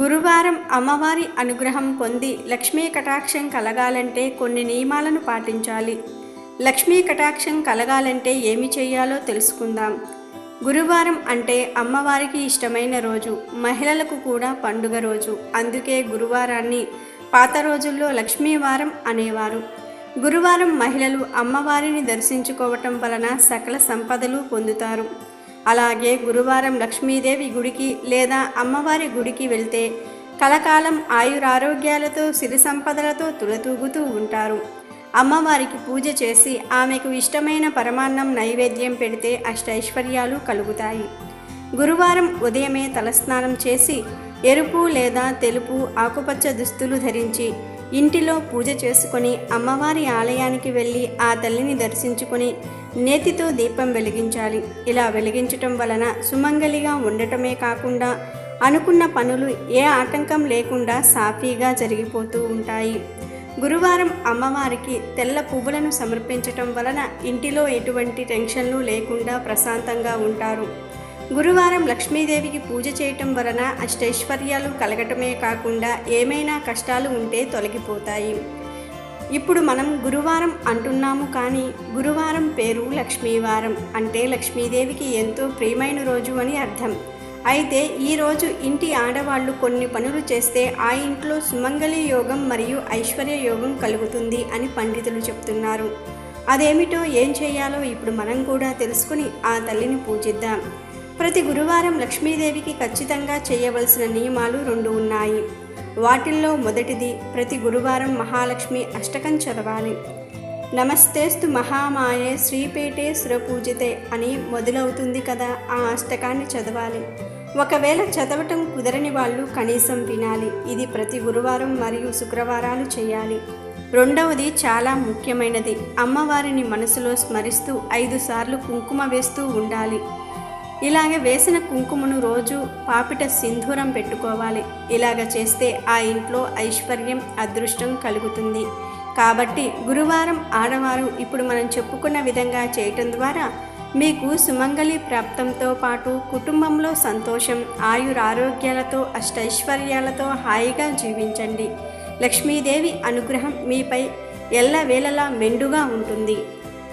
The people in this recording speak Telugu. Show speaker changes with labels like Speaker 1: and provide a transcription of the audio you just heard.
Speaker 1: గురువారం అమ్మవారి అనుగ్రహం పొంది లక్ష్మీ కటాక్షం కలగాలంటే కొన్ని నియమాలను పాటించాలి. లక్ష్మీ కటాక్షం కలగాలంటే ఏమి చేయాలో తెలుసుకుందాం. గురువారం అంటే అమ్మవారికి ఇష్టమైన రోజు మహిళలకు కూడా పండుగ రోజు. అందుకే గురువారాన్ని పాత రోజుల్లో లక్ష్మీవారం అనేవారు. గురువారం మహిళలు అమ్మవారిని దర్శించుకోవటం వలన సకల సంపదలు పొందుతారు. అలాగే గురువారం లక్ష్మీదేవి గుడికి లేదా అమ్మవారి గుడికి వెళ్తే కలకాలం ఆయురారోగ్యాలతో సిరి సంపదలతో తులతూగుతూ ఉంటారు. అమ్మవారికి పూజ చేసి ఆమెకు ఇష్టమైన పరమాన్నం నైవేద్యం పెడితే అష్టైశ్వర్యాలు కలుగుతాయి. గురువారం ఉదయమే తలస్నానం చేసి ఎరుపు లేదా తెలుపు ఆకుపచ్చ దుస్తులు ధరించి ఇంటిలో పూజ చేసుకొని అమ్మవారి ఆలయానికి వెళ్ళి ఆ తల్లిని దర్శించుకొని నేతితో దీపం వెలిగించాలి. ఇలా వెలిగించటం వలన సుమంగలిగా ఉండటమే కాకుండా అనుకున్న పనులు ఏ ఆటంకం లేకుండా సాఫీగా జరిగిపోతూ ఉంటాయి. గురువారం అమ్మవారికి తెల్ల పువ్వులను సమర్పించటం వలన ఇంటిలో ఎటువంటి టెన్షన్లు లేకుండా ప్రశాంతంగా ఉంటారు. గురువారం లక్ష్మీదేవికి పూజ చేయటం వలన అష్టైశ్వర్యాలు కలగటమే కాకుండా ఏమైనా కష్టాలు ఉంటే తొలగిపోతాయి. ఇప్పుడు మనం గురువారం అంటున్నాము కానీ గురువారం పేరు లక్ష్మీవారం అంటే లక్ష్మీదేవికి ఎంతో ప్రియమైన రోజు అని అర్థం. అయితే ఈరోజు ఇంటి ఆడవాళ్ళు కొన్ని పనులు చేస్తే ఆ ఇంట్లో సుమంగళి యోగం మరియు ఐశ్వర్య యోగం కలుగుతుంది అని పండితులు చెప్తున్నారు. అదేమిటో ఏం చేయాలో ఇప్పుడు మనం కూడా తెలుసుకుని ఆ తల్లిని పూజిద్దాం. ప్రతి గురువారం లక్ష్మీదేవికి ఖచ్చితంగా చేయవలసిన నియమాలు రెండు ఉన్నాయి. వాటిల్లో మొదటిది ప్రతి గురువారం మహాలక్ష్మి అష్టకం చదవాలి. నమస్తేస్తు మహామాయే శ్రీపేటే సురపూజితే అని మొదలవుతుంది కదా ఆ అష్టకాన్ని చదవాలి. ఒకవేళ చదవటం కుదరని వాళ్ళు కనీసం వినాలి. ఇది ప్రతి గురువారం మరియు శుక్రవారాలు చేయాలి. రెండవది చాలా ముఖ్యమైనది. అమ్మవారిని మనసులో స్మరిస్తూ ఐదు సార్లు కుంకుమ వేస్తూ ఉండాలి. ఇలాగ వేసిన కుంకుమను రోజు పాపిట సింధూరం పెట్టుకోవాలి. ఇలాగ చేస్తే ఆ ఇంట్లో ఐశ్వర్యం అదృష్టం కలుగుతుంది. కాబట్టి గురువారం ఆడవారు ఇప్పుడు మనం చెప్పుకున్న విధంగా చేయటం ద్వారా మీకు సుమంగళి ప్రాప్తంతో పాటు కుటుంబంలో సంతోషం ఆయురారోగ్యాలతో అష్టైశ్వర్యాలతో హాయిగా జీవించండి. లక్ష్మీదేవి అనుగ్రహం మీపై ఎల్లవేళలా మెండుగా ఉంటుంది.